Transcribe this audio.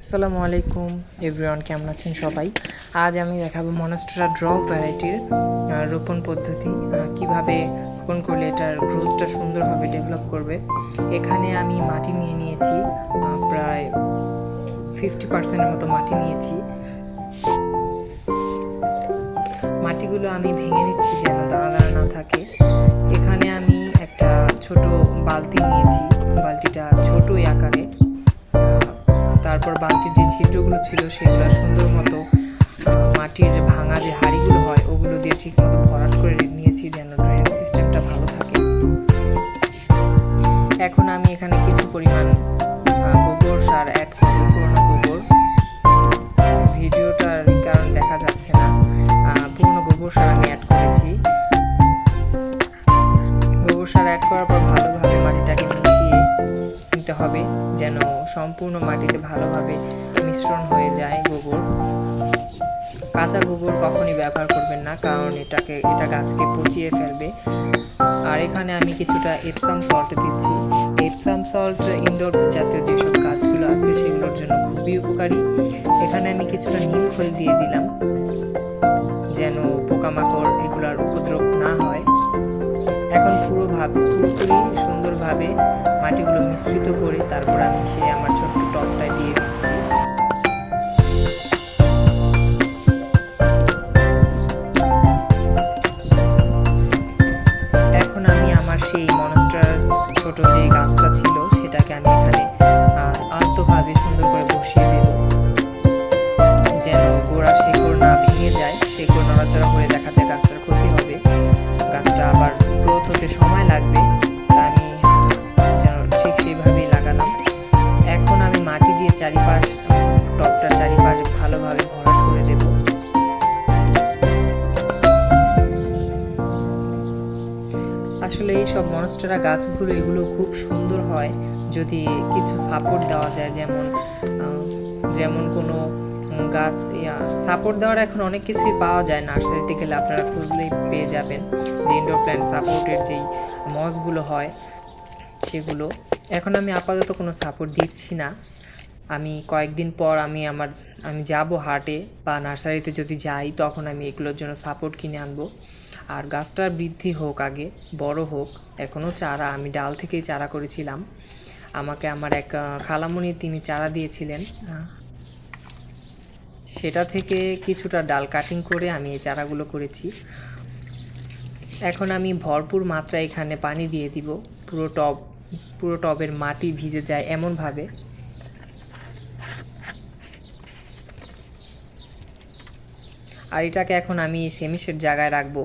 আসসালামু আলাইকুম এভরিওয়ান কেমন আছেন সবাই? আজ আমি দেখাবো মনস্ট্রা ড্রপ ভ্যারাইটির রোপণ পদ্ধতি কীভাবে রোপণ করলে এটার গ্রোথটা সুন্দরভাবে ডেভেলপ করবে। এখানে আমি মাটি নিয়ে নিয়েছি প্রায় ফিফটি পার্সেন্টের মতো মাটি নিয়েছি। মাটিগুলো আমি ভেঙে নিচ্ছি যেন দানা দানা না থাকে। এখানে আমি একটা ছোট বালতি নিয়েছি, বালতিটা ছোটই আকারে। তারপর বালতির যে ছিদ্রগুলো ছিল সেগুলো সুন্দর মতো মাটির ভাঙা যে হাঁড়িগুলো হয়, ওগুলো দিয়ে ঠিক মতো ভরাট করে নিয়েছি যেন ড্রেনেজ সিস্টেমটা ভালো থাকে। এখন আমি এখানে কিছু পরিমাণ গোবর সার অ্যাড করব, পুরনো গোবর। ভিডিওটার কারণ দেখা যাচ্ছে না। পুরনো গোবর সার আমি অ্যাড করেছি। গোবর সার অ্যাড করার পর নিতে হবে, যেন সম্পূর্ণ মাটিতে ভালোভাবে মিশ্রণ হয়ে যায় গোবর। কাঁচা গোবর কখনই ব্যবহার করবেন না, কারণ এটাকে, এটা গাছকে পচিয়ে ফেলবে। আর এখানে আমি কিছুটা এপসাম সল্ট দিচ্ছি। এপসাম সল্ট ইনডোর জাতীয় যেসব গাছগুলো আছে, সেগুলোর জন্য খুবই উপকারী। এখানে আমি কিছুটা নিম খোল দিয়ে দিলাম, যেন পোকামাকড় এগুলার উপদ্রব ভাব পুরোপুরি সুন্দরভাবে মাটিগুলো মিশ্রিত করে তারপর আমি সে আমার ছোট্ট টপটায় দিয়ে দিচ্ছি। এখন আমি আমার সেই মনস্টার ছোট যে গাছটা ছিল সেটাকে আমি এখানে আলতোভাবে সুন্দর করে বসিয়ে দেব। যেন গোড়া শেকড় না ভেঙে যায়, শেকড় নড়াচড়া করে দেখা যায় গাছটার হতে সময় লাগবে, তা আমি যেন ঠিক সেইভাবেই লাগালাম। এখন আমি মাটি দিয়ে চারিপাশ, টপটার চারিপাশ ভালোভাবে ভরাট করে দেব। আসলে এই সব মনস্টারা গাছগুলো, এগুলো খুব সুন্দর হয় যদি কিছু সাপোর্ট দেওয়া যায়, যেমন যেমন কোনো গাছ সাপোর্ট দেওয়ার এখন অনেক কিছুই পাওয়া যায় নার্সারিতে গেলে আপনারা খুঁজলেই পেয়ে যাবেন যে ইনডোর প্ল্যান্ট সাপোর্টের যেই মসগুলো হয় সেগুলো। এখন আমি আপাতত কোনো সাপোর্ট দিচ্ছি না। আমি কয়েকদিন পর আমি আমার, আমি যাব হাটে বা নার্সারিতে যদি যাই তখন আমি এগুলোর জন্য সাপোর্ট কিনে আনব। আর গাছটার বৃদ্ধি হোক আগে, বড় হোক এখনও চারা, আমি ডাল থেকেই চারা করেছিলাম। আমাকে আমার এক খালামণি তিনি চারা দিয়েছিলেন সেটা থেকে কিছুটা ডাল কাটিং করে আমি এই চারাগুলো করেছি। এখন আমি ভরপুর মাত্রা এখানে পানি দিয়ে দিব। পুরো টব, পুরো টবের মাটি ভিজে যায় এমনভাবে। আর এটাকে এখন আমি সেমিসের জায়গায় রাখব।